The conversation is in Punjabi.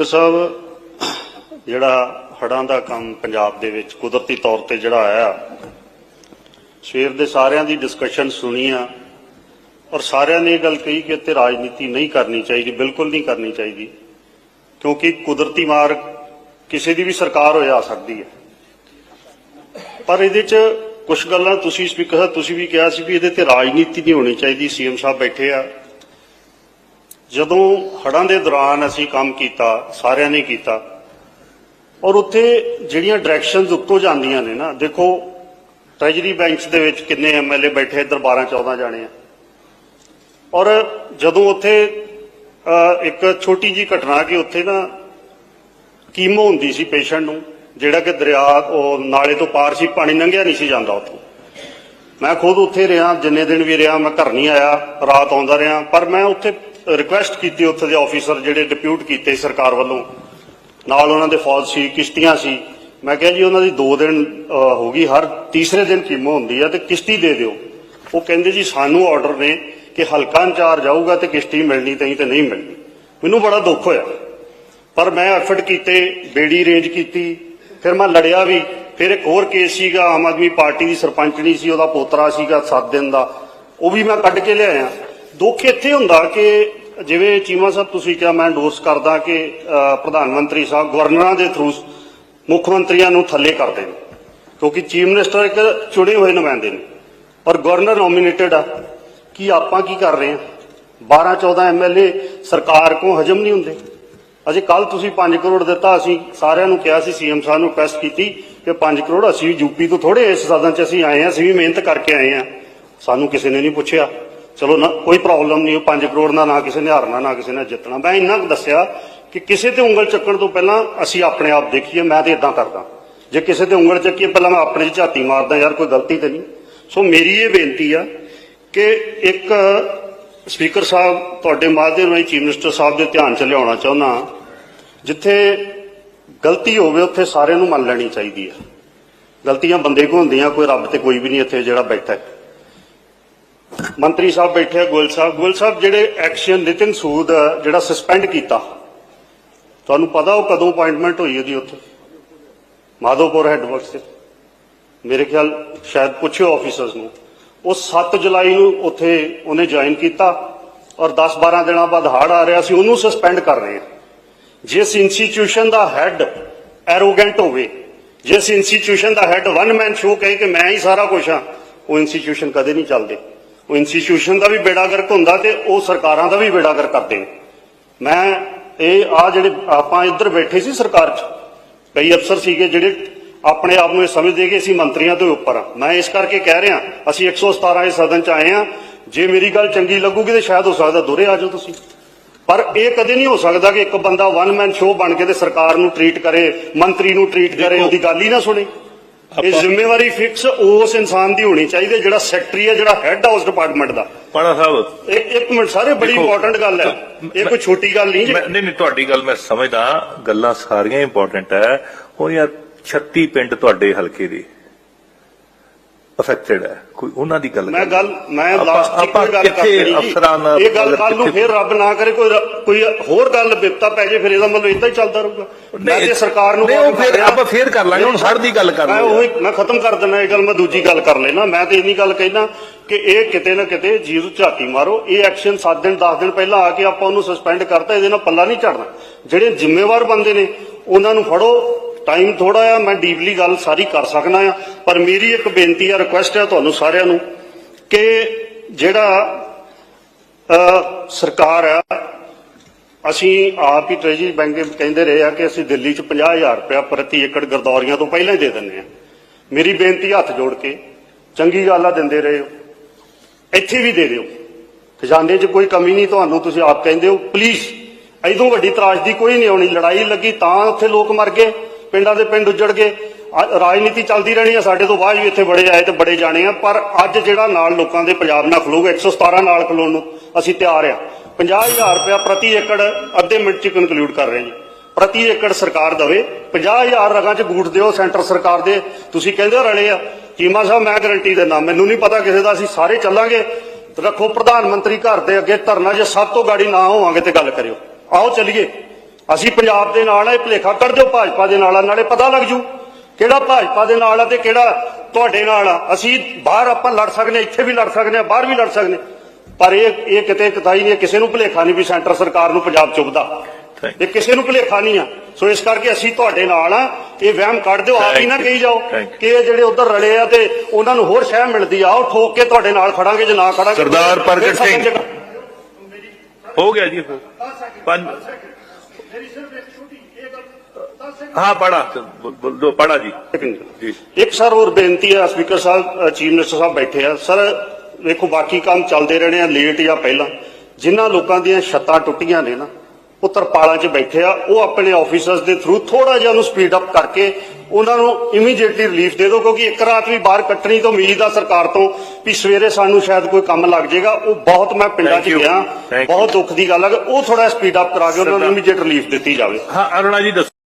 ਸਪੀਕਰ ਸਾਹਿਬ, ਜਿਹੜਾ ਹੜਾਂ ਦਾ ਕੰਮ ਪੰਜਾਬ ਦੇ ਵਿੱਚ ਕੁਦਰਤੀ ਤੌਰ ਤੇ ਜਿਹੜਾ ਆਇਆ, ਸਵੇਰ ਦੇ ਸਾਰਿਆਂ ਦੀ ਡਿਸਕਸ਼ਨ ਸੁਣੀ ਆ ਔਰ ਸਾਰਿਆਂ ਨੇ ਇਹ ਗੱਲ ਕਹੀ ਕਿ ਇੱਥੇ ਰਾਜਨੀਤੀ ਨਹੀਂ ਕਰਨੀ ਚਾਹੀਦੀ, ਬਿਲਕੁਲ ਨਹੀਂ ਕਰਨੀ ਚਾਹੀਦੀ, ਕਿਉਂਕਿ ਕੁਦਰਤੀ ਮਾਰ ਕਿਸੇ ਦੀ ਵੀ ਸਰਕਾਰ ਹੋ ਜਾ ਸਕਦੀ ਹੈ। ਪਰ ਇਹਦੇ 'ਚ ਕੁਝ ਗੱਲਾਂ ਤੁਸੀਂ ਸਪੀਕਰ ਸਾਹਿਬ ਤੁਸੀਂ ਵੀ ਕਿਹਾ ਸੀ ਵੀ ਇਹਦੇ ਤੇ ਰਾਜਨੀਤੀ ਨਹੀਂ ਹੋਣੀ ਚਾਹੀਦੀ, ਸੀਐਮ ਸਾਹਿਬ ਬੈਠੇ ਆ। ਜਦੋਂ ਹੜਾਂ ਦੇ ਦੌਰਾਨ ਅਸੀਂ ਕੰਮ ਕੀਤਾ, ਸਾਰਿਆਂ ਨੇ ਕੀਤਾ, ਔਰ ਉੱਥੇ ਜਿਹੜੀਆਂ ਡਾਇਰੈਕਸ਼ਨਸ ਉੱਤੋਂ ਜਾਂਦੀਆਂ ਨੇ ਨਾ, ਦੇਖੋ ਟ੍ਰੈਜਰੀ ਬੈਂਚ ਦੇ ਵਿੱਚ ਕਿੰਨੇ ਐਮਐਲਏ ਬੈਠੇ, ਇੱਧਰ 12 14 ਜਾਣੇ ਆ। ਔਰ ਜਦੋਂ ਉੱਥੇ ਇੱਕ ਛੋਟੀ ਜੀ ਘਟਨਾ ਕਿ ਉੱਥੇ ਨਾ ਕੀਮੋ ਹੁੰਦੀ ਸੀ ਪੇਸ਼ੈਂਟ ਨੂੰ, ਜਿਹੜਾ ਕਿ ਦਰਿਆ, ਉਹ ਨਾਲੇ ਤੋਂ ਪਾਰ ਸੀ, ਪਾਣੀ ਲੰਘਿਆ ਨਹੀਂ ਸੀ ਜਾਂਦਾ ਉੱਥੋਂ। ਮੈਂ ਖੁਦ ਉੱਥੇ ਰਿਹਾ, ਜਿੰਨੇ ਦਿਨ ਵੀ ਰਿਹਾ, ਮੈਂ ਘਰ ਨਹੀਂ ਆਇਆ, ਰਾਤ ਆਉਂਦਾ ਰਿਹਾ, ਪਰ ਮੈਂ ਉੱਥੇ ਰਿਕੁਐਸਟ ਕੀਤੀ ਉੱਥੇ ਦੇ ਆਫੀਸਰ ਜਿਹੜੇ ਡਿਪਿਊਟ ਕੀਤੇ ਸਰਕਾਰ ਵੱਲੋਂ। ਨਾਲ ਉਹਨਾਂ ਦੇ ਫੌਜ ਸੀ, ਕਿਸ਼ਤੀਆਂ ਸੀ। ਮੈਂ ਕਿਹਾ ਜੀ, ਉਹਨਾਂ ਦੀ 2 ਦਿਨ ਹੋ ਗਈ ਹਰ, ਤੀਸਰੇ ਦਿਨ ਕੀਮੋ ਹੁੰਦੀ ਆ ਤੇ ਕਿਸ਼ਤੀ ਦੇ ਦਿਓ। ਉਹ ਕਹਿੰਦੇ ਜੀ, ਸਾਨੂੰ ਆਰਡਰ ਨੇ ਕਿ ਹਲਕਾ ਇੰਚਾਰਜ ਆਊਗਾ ਤੇ ਕਿਸ਼ਤੀ ਮਿਲਣੀ ਤਹੀਂ ਤੇ ਨਹੀਂ ਮਿਲਣੀ। ਮੈਨੂੰ ਬੜਾ ਦੁੱਖ ਹੋਇਆ। ਪਰ ਮੈਂ ਐਫਰਟ ਕੀਤੇ, ਬੇੜੀ ਰੇਂਜ ਕੀਤੀ, ਫਿਰ ਮੈਂ ਲੜਿਆ ਵੀ। ਫਿਰ ਇੱਕ ਹੋਰ ਕੇਸ ਸੀਗਾ, ਆਮ ਆਦਮੀ ਪਾਰਟੀ ਦੀ ਸਰਪੰਚਣੀ ਸੀ, ਉਹਦਾ ਪੋਤਰਾ ਸੀਗਾ 7 ਦਿਨ ਦਾ। ਉਹ ਵੀ ਮੈਂ ਕੱਢ ਕੇ ਲਿਆਇਆ। ਦੁੱਖ ਇੱਥੇ ਹੁੰਦਾ ਕਿ ਜਿਵੇਂ ਚੀਮਾ ਸਾਹਿਬ ਤੁਸੀਂ ਕਿਹਾ, ਮੈਂ endorse ਕਰਦਾ ਕਿ ਪ੍ਰਧਾਨ ਮੰਤਰੀ ਸਾਹਿਬ ਗਵਰਨਰਾਂ ਦੇ ਥਰੂ ਮੁੱਖ ਮੰਤਰੀਆਂ ਨੂੰ ਥੱਲੇ ਕਰਦੇ ਨੇ ਕਿਉਂਕਿ ਚੀਫ ਮਿਨਿਸਟਰ ਇੱਕ ਚੁਣੇ ਹੋਏ ਨੁਮਾਇੰਦੇ ਨੇ। ਔਰ ਗਵਰਨਰ ਨੋਮੀਨੇਟਡ ਆ। ਕਿ ਆਪਾਂ ਕੀ ਕਰ ਰਹੇ ਹਾਂ 12 14 ਐਮਐਲਏ ਸਰਕਾਰ ਕੋ ਹਜਮ ਨਹੀਂ ਹੁੰਦੇ। ਅਜੇ ਕੱਲ ਤੁਸੀਂ 5 ਕਰੋੜ ਦਿੱਤਾ, ਅਸੀਂ ਸਾਰਿਆਂ ਨੂੰ ਕਿਹਾ ਸੀ, ਸੀਐਮ ਸਾਹਿਬ ਨੂੰ ਰਿਕੁਐਸਟ ਕੀਤੀ ਕਿ 5 ਕਰੋੜ, ਅਸੀਂ ਵੀ ਯੂਪੀ ਤੋਂ ਥੋੜੇ ਇਸ ਸਦਨ 'ਚ ਅਸੀਂ ਆਏ ਹਾਂ, ਅਸੀਂ ਵੀ ਮਿਹਨਤ ਕਰਕੇ ਆਏ ਹਾਂ। ਸਾਨੂੰ ਕਿਸੇ ਨੇ ਨਹੀਂ ਪੁੱਛਿਆ। ਚਲੋ ਨਾ, ਕੋਈ ਪ੍ਰੋਬਲਮ ਨਹੀਂ ਉਹ 5 ਕਰੋੜ ਨਾਲ ਨਾ ਕਿਸੇ ਨੇ ਹਾਰਨਾ, ਨਾ ਕਿਸੇ ਨੇ ਜਿੱਤਣਾ। ਮੈਂ ਇੰਨਾ ਕੁ ਦੱਸਿਆ ਕਿ ਕਿਸੇ ਤੇ ਉਂਗਲ ਚੱਕਣ ਤੋਂ ਪਹਿਲਾਂ ਅਸੀਂ ਆਪਣੇ ਆਪ ਦੇਖੀਏ, ਮੈਂ ਤੇ ਇਦਾਂ ਕਰਦਾ। ਜੇ ਕਿਸੇ ਤੇ ਉਂਗਲ ਚੱਕੀਏ, ਪਹਿਲਾਂ ਮੈਂ ਆਪਣੇ 'ਚ ਝਾਤੀ ਮਾਰਦਾ, ਯਾਰ ਕੋਈ ਗਲਤੀ ਤੇ ਨਹੀਂ। ਸੋ ਮੇਰੀ ਇਹ ਬੇਨਤੀ ਆ ਕਿ ਇੱਕ ਸਪੀਕਰ ਸਾਹਿਬ ਤੁਹਾਡੇ ਮਾਧਿਅਮ ਰਾਹੀਂ ਚੀਫ ਮਿਨਿਸਟਰ ਸਾਹਿਬ ਦੇ ਧਿਆਨ 'ਚ ਲਿਆਉਣਾ ਚਾਹੁੰਦਾ ਜਿੱਥੇ ਗਲਤੀ ਹੋਵੇ, ਉੱਥੇ ਸਾਰਿਆਂ ਨੂੰ ਮੰਨ ਲੈਣੀ ਚਾਹੀਦੀ ਹੈ ਗਲਤੀਆਂ ਬੰਦੇ ਕੋ ਹੁੰਦੀਆਂ, ਕੋਈ ਰੱਬ ਤੇ ਕੋਈ ਵੀ ਨਹੀਂ ਇੱਥੇ ਜਿਹੜਾ ਬੈਠਾ ਹੈ। ਮੰਤਰੀ ਸਾਹਿਬ ਬੈਠੇ ਆ, ਗੋਇਲ ਸਾਹਿਬ। ਗੋਇਲ ਸਾਹਿਬ, ਜਿਹੜੇ ਐਕਸ਼ਨ ਨਿਤਿਨ ਸੂਦ ਜਿਹੜਾ ਸਸਪੈਂਡ ਕੀਤਾ, ਤੁਹਾਨੂੰ ਪਤਾ ਉਹ ਕਦੋਂ ਅਪਾਇੰਟਮੈਂਟ ਹੋਈ ਉਹਦੀ ਉੱਥੇ? ਮਾਧੋਪੁਰ ਹੈੱਡਵਰਕਸ ਤੇ। ਮੇਰੇ ਖਿਆਲ ਸ਼ਾਇਦ ਪੁੱਛਿਓ ਆਫੀਸਰਸ ਨੂੰ। ਉਹ 7 ਜੁਲਾਈ ਨੂੰ ਉੱਥੇ ਉਹਨੇ ਜੁਆਇਨ ਕੀਤਾ ਔਰ 10-12 ਦਿਨਾਂ ਬਾਅਦ ਹੜ੍ਹ ਆ ਰਿਹਾ ਸੀ, ਉਹਨੂੰ ਸਸਪੈਂਡ ਕਰ ਰਹੇ ਆ। ਜਿਸ ਇੰਸਟੀਟਿਊਸ਼ਨ ਦਾ ਹੈੱਡ ਐਰੋਗੈਂਟ ਹੋਵੇ, ਜਿਸ ਇੰਸਟੀਟਿਊਸ਼ਨ ਦਾ ਹੈੱਡ ਵਨ ਮੈਨ ਸ਼ੋ ਕਹੇ ਕਿ ਮੈਂ ਹੀ ਸਾਰਾ ਕੁਝ ਹਾਂ ਉਹ ਇੰਸਟੀਟਿਊਸ਼ਨ ਕਦੇ ਨਹੀਂ ਚੱਲਦੇ। ਉਹ ਇੰਸਟੀਚਿਊਸ਼ਨ ਦਾ ਵੀ ਬੇੜਾ ਗਰਕ ਹੁੰਦਾ ਤੇ ਉਹ ਸਰਕਾਰਾਂ ਦਾ ਵੀ ਬੇੜਾ ਗਰਕ ਕਰਦੇ ਨੇ। ਮੈਂ ਇਹ ਆ ਜਿਹੜੇ ਆਪਾਂ ਇੱਧਰ ਬੈਠੇ ਸੀ ਸਰਕਾਰ 'ਚ ਕਈ ਅਫਸਰ ਸੀਗੇ ਜਿਹੜੇ ਆਪਣੇ ਆਪ ਨੂੰ ਇਹ ਸਮਝਦੇ ਕਿ ਅਸੀਂ ਮੰਤਰੀਆਂ ਤੋਂ ਉੱਪਰ ਆ ਮੈਂ ਇਸ ਕਰਕੇ ਕਹਿ ਰਿਹਾ ਅਸੀਂ 117 ਇਸ ਸਦਨ 'ਚ ਆਏ ਆ ਜੇ ਮੇਰੀ ਗੱਲ ਚੰਗੀ ਲੱਗੂਗੀ ਤੇ ਸ਼ਾਇਦ ਹੋ ਸਕਦਾ ਦੋਰੇ ਆ ਜਾਓ ਤੁਸੀਂ। ਪਰ ਇਹ ਕਦੇ ਨਹੀਂ ਹੋ ਸਕਦਾ ਕਿ ਇੱਕ ਬੰਦਾ ਵਨ ਮੈਨ ਸ਼ੋਅ ਬਣ ਕੇ ਤੇ ਸਰਕਾਰ ਨੂੰ ਟਰੀਟ ਕਰੇ ਮੰਤਰੀ ਨੂੰ ਟਰੀਟ ਕਰੇ ਉਹਦੀ ਗੱਲ ਹੀ ਨਾ ਸੁਣੇ। ਇਹ ਜ਼ਿੰਮੇਵਾਰੀ ਫਿਕਸ ਉਸ ਇਨਸਾਨ ਦੀ ਹੋਣੀ ਚਾਹੀਦੀ ਹੈ ਜਿਹੜਾ ਸੈਕਟਰੀ ਹੈ ਜਿਹੜਾ ਹੈੱਡ ਆ ਉਸ ਡਿਪਾਰਟਮੈਂਟ ਦਾ। ਪਾਣਾ ਸਾਹਿਬ ਇੱਕ ਇੱਕ ਮਿੰਟ ਸਾਰੇ ਬੜੀ ਇੰਪੋਰਟੈਂਟ ਗੱਲ ਹੈ। ਇਹ ਕੋਈ ਛੋਟੀ ਗੱਲ ਨਹੀਂ ਨਹੀਂ ਨਹੀਂ ਤੁਹਾਡੀ ਗੱਲ ਮੈਂ ਸਮਝਦਾ। ਗੱਲਾਂ ਸਾਰੀਆਂ ਇੰਪੋਰਟੈਂਟ ਹੈ। ਉਹ ਯਾਰ 36 ਪਿੰਡ ਤੁਹਾਡੇ ਹਲਕੇ ਦੇ। ਅਫੈਕਟਡ ਹੈ ਕੋਈ ਉਹਨਾਂ ਦੀ ਗੱਲ ਮੈਂ। ਗੱਲ ਮੈਂ ਲਾਸਟ ਇੱਕ ਗੱਲ ਅਫਸਰਾਂ ਨਾਲ ਇਹ ਗੱਲ ਕੱਲ ਨੂੰ ਫਿਰ ਰੱਬ ਨਾ ਕਰੇ ਕੋਈ ਕੋਈ ਹੋਰ ਗੱਲ ਬਿਪਤਾ ਪੈ ਜੇ ਫਿਰ ਇਹਦਾ ਮਤਲਬ ਇਦਾਂ ਹੀ ਚੱਲਦਾ ਰਹੂਗਾ ਮੈਂ ਤੇ ਸਰਕਾਰ ਨੂੰ ਨਹੀਂ, ਫਿਰ। ਆਪਾਂ ਫਿਰ ਕਰ ਲਾਂਗੇ, ਹੁਣ ਹੜ੍ਹ ਦੀ ਗੱਲ ਕਰ ਮੈਂ। ਉਹੀ ਮੈਂ ਖਤਮ ਕਰ ਦਿੰਦਾ ਇਹ ਗੱਲ ਮੈਂ ਦੂਜੀ ਗੱਲ ਕਰ ਲੈਣਾ ਮੈਂ ਤੇ ਇੰਨੀ ਗੱਲ ਕਹਿਣਾ ਕਿ ਇਹ ਕਿਤੇ ਨਾ ਕਿਤੇ ਜੀਰੂ ਝਾਤੀ ਮਾਰੋ ਇਹ ਐਕਸ਼ਨ 7 ਦਿਨ 10 ਦਿਨ ਪਹਿਲਾਂ ਆ ਕੇ ਆਪਾਂ ਉਹਨੂੰ ਸਸਪੈਂਡ ਕਰਤਾ ਇਹਦੇ ਨਾਲ ਪੱਲਾ ਨਹੀਂ ਝੜਨਾ ਜਿਹੜੇ ਜ਼ਿੰਮੇਵਾਰ ਬੰਦੇ ਨੇ ਉਹਨਾਂ ਨੂੰ ਫੜੋ ਟਾਈਮ ਥੋੜਾ ਆ, ਮੈਂ ਡੀਪਲੀ ਗੱਲ ਸਾਰੀ ਕਰ ਸਕਦਾ ਆ, ਪਰ ਮੇਰੀ ਇੱਕ ਬੇਨਤੀ ਆ ਰਿਕੁਐਸਟ ਆ ਤੁਹਾਨੂੰ ਸਾਰਿਆਂ ਨੂੰ ਕਿ ਜਿਹੜਾ ਸਰਕਾਰ ਆ, ਅਸੀਂ ਆਪ ਹੀ ਟ੍ਰੈਜਰੀ ਬੈਂਕ ਕਹਿੰਦੇ ਰਹੇ ਆ ਕਿ ਅਸੀਂ ਦਿੱਲੀ 'ਚ 50000 ਰੁਪਇਆ ਪ੍ਰਤੀ ਏਕੜ ਗਰਦੌਰੀਆਂ ਤੋਂ ਪਹਿਲਾਂ ਹੀ ਦੇ ਦਿੰਦੇ ਆ। ਮੇਰੀ ਬੇਨਤੀ ਹੱਥ ਜੋੜ ਕੇ, ਚੰਗੀ ਗੱਲ ਆ ਦਿੰਦੇ ਰਹੇ ਹੋ। ਇੱਥੇ ਵੀ ਦੇ ਦਿਓ। ਖਜ਼ਾਨੇ 'ਚ ਕੋਈ ਕਮੀ ਨਹੀਂ, ਤੁਹਾਨੂੰ ਤੁਸੀਂ ਆਪ ਕਹਿੰਦੇ ਹੋ ਪਲੀਜ਼ ਐਦੋਂ ਵੱਡੀ ਤਰਾਸ਼ਦੀ ਕੋਈ ਨਹੀਂ ਆਉਣੀ, ਲੜਾਈ ਲੱਗੀ ਤਾਂ ਉੱਥੇ ਲੋਕ ਮਰ ਗਏ। ਪਿੰਡਾਂ ਦੇ ਪਿੰਡ ਉੱਜੜ ਗਏ। ਰਾਜਨੀਤੀ ਚੱਲਦੀ ਰਹਿਣੀ ਆ, ਸਾਡੇ ਤੋਂ ਬਾਅਦ ਵੀ ਇੱਥੇ ਬੜੇ ਆਏ ਤੇ ਬੜੇ ਜਾਣੇ ਆ, ਪਰ ਅੱਜ ਜਿਹੜਾ ਨਾਲ ਲੋਕਾਂ ਦੇ ਪੰਜਾਬ ਨਾਲ ਖਲੋਗਾ 117 ਨਾਲ ਖਲੋਣ ਨੂੰ ਅਸੀਂ ਤਿਆਰ ਆ। 50000 ਰੁਪਇਆ ਪ੍ਰਤੀ ਏਕੜ ਅੱਧੇ ਮਿੰਟ 'ਚ ਕਨਕਲੂਡ ਕਰ ਰਹੇ ਜੀ। ਪ੍ਰਤੀ ਏਕੜ ਸਰਕਾਰ ਦਵੇ 50000 ਰਗਾਂ 'ਚ ਬੂਟ ਦਿਓ ਸੈਂਟਰ ਸਰਕਾਰ ਦੇ। ਤੁਸੀਂ ਕਹਿੰਦੇ ਹੋ ਰਲੇ ਆ, ਚੀਮਾ ਸਾਹਿਬ, ਮੈਂ ਗਰੰਟੀ ਦਿੰਦਾ, ਮੈਨੂੰ ਨਹੀਂ ਪਤਾ ਕਿਸੇ ਦਾ, ਅਸੀਂ ਸਾਰੇ ਚੱਲਾਂਗੇ। ਰੱਖੋ ਪ੍ਰਧਾਨ ਮੰਤਰੀ ਘਰ ਦੇ ਅੱਗੇ ਧਰਨਾ, ਜੇ ਸਭ ਤੋਂ ਗਾੜੀ ਨਾ ਹੋਵਾਂਗੇ ਤੇ ਗੱਲ ਕਰਿਓ। ਆਓ, ਚੱਲੀਏ। ਅਸੀਂ ਪੰਜਾਬ ਦੇ ਨਾਲ ਆ ਇਹ ਭਲੇਖਾ ਕੱਢ ਦਿਓ ਭਾਜਪਾ ਦੇ ਨਾਲ ਨਾਲੇ ਪਤਾ ਲੱਗ ਜੂ ਕਿਹੜਾ ਭਾਜਪਾ ਦੇ ਨਾਲ ਆ ਤੇ ਕਿਹੜਾ ਤੁਹਾਡੇ ਨਾਲ ਆ। ਅਸੀਂ ਬਾਹਰ ਆਪਾਂ ਲੜ ਸਕਦੇ ਇੱਥੇ ਵੀ ਲੜ ਸਕਦੇ ਬਾਹਰ ਵੀ ਲੜ ਸਕਦੇ ਪਰ ਇਹ ਇਹ ਕਿਤੇ ਕਤਾਈ ਨਹੀਂ ਕਿਸੇ ਨੂੰ ਭਲੇਖਾ ਨਹੀਂ ਵੀ ਸੈਂਟਰ ਸਰਕਾਰ ਨੂੰ ਪੰਜਾਬ ਚੁੱਭਦਾ ਇਹ ਕਿਸੇ ਨੂੰ ਭਲੇਖਾ ਨਹੀਂ ਆ। ਸੋ ਇਸ ਕਰਕੇ ਅਸੀਂ ਤੁਹਾਡੇ ਨਾਲ ਆ ਇਹ ਵਹਿਮ ਕੱਢ ਦਿਓ ਆਪ ਹੀ ਨਾ ਕਹੀ ਜਾਓ ਕਿ ਇਹ ਜਿਹੜੇ ਉਧਰ ਰਲੇ ਆ ਤੇ ਉਹਨਾਂ ਨੂੰ ਹੋਰ ਸਹਿ ਮਿਲਦੀ ਆ ਉਹ ਠੋਕ ਕੇ ਤੁਹਾਡੇ ਨਾਲ ਖੜਾਂਗੇ ਜੇ ਨਾ ਖੜਾਂਗੇ ਸਰਦਾਰ ਪ੍ਰਗਟ ਸਿੰਘ। ਹੋ ਗਿਆ ਜੀ 5 हाँ पढ़ा दो पढ़ा जी ਇੱਕ ਸਰ ਹੋਰ ਬੇਨਤੀ ਹੈ ਸਪੀਕਰ ਸਾਹਿਬ ਚੀਫ ਮਿਨਿਸਟਰ ਸਾਹਿਬ ਬੈਠੇ ਆ। ਸਰ ਵੇਖੋ ਬਾਕੀ ਕੰਮ ਚੱਲਦੇ ਰਹਿਣੇ ਆ ਲੇਟ ਜਾਂ ਪਹਿਲਾਂ। ਜਿਨ੍ਹਾਂ ਲੋਕਾਂ ਦੀਆਂ ਛੱਤਾਂ ਟੁੱਟੀਆਂ ਨੇ ਨਾ ਉਹ ਤਰਪਾਲਾਂ 'ਚ ਬੈਠੇ ਆ। ਉਹ ਆਪਣੇ ਆਫੀਸਰਸ ਦੇ ਥਰੂ ਥੋੜਾ ਜਿਹਾ ਉਹਨੂੰ ਸਪੀਡ ਅਪ ਕਰਕੇ ਉਹਨਾਂ ਨੂੰ ਇਮੀਡੀਏਟਲੀ ਰਿਲੀਫ ਦੇ ਦਿਓ ਕਿਉਂਕਿ ਇੱਕ ਰਾਤ ਵੀ ਬਾਹਰ ਕੱਟਣੀ ਤੋਂ ਉਮੀਦ ਆ ਸਰਕਾਰ ਤੋਂ ਵੀ ਸਵੇਰੇ ਸਾਨੂੰ ਸ਼ਾਇਦ ਕੋਈ ਕੰਮ ਲੱਗ ਜਾਏਗਾ ਉਹ ਬਹੁਤ ਮੈਂ ਪਿੰਡਾਂ 'ਚ. ਗਿਆ. ਬਹੁਤ ਦੁੱਖ ਦੀ ਗੱਲ ਹੈ ਕਿ ਉਹ ਥੋੜਾ ਸਪੀਡ ਅਪ ਕਰਾ ਕੇ ਉਹਨਾਂ ਨੂੰ ਇਮੀਡੀਏਟ ਰਿਲੀਫ ਦਿੱਤੀ ਜਾਵੇ ਹਾਂ ਅਰੁਣਾ ਜੀ ਦੱਸੋ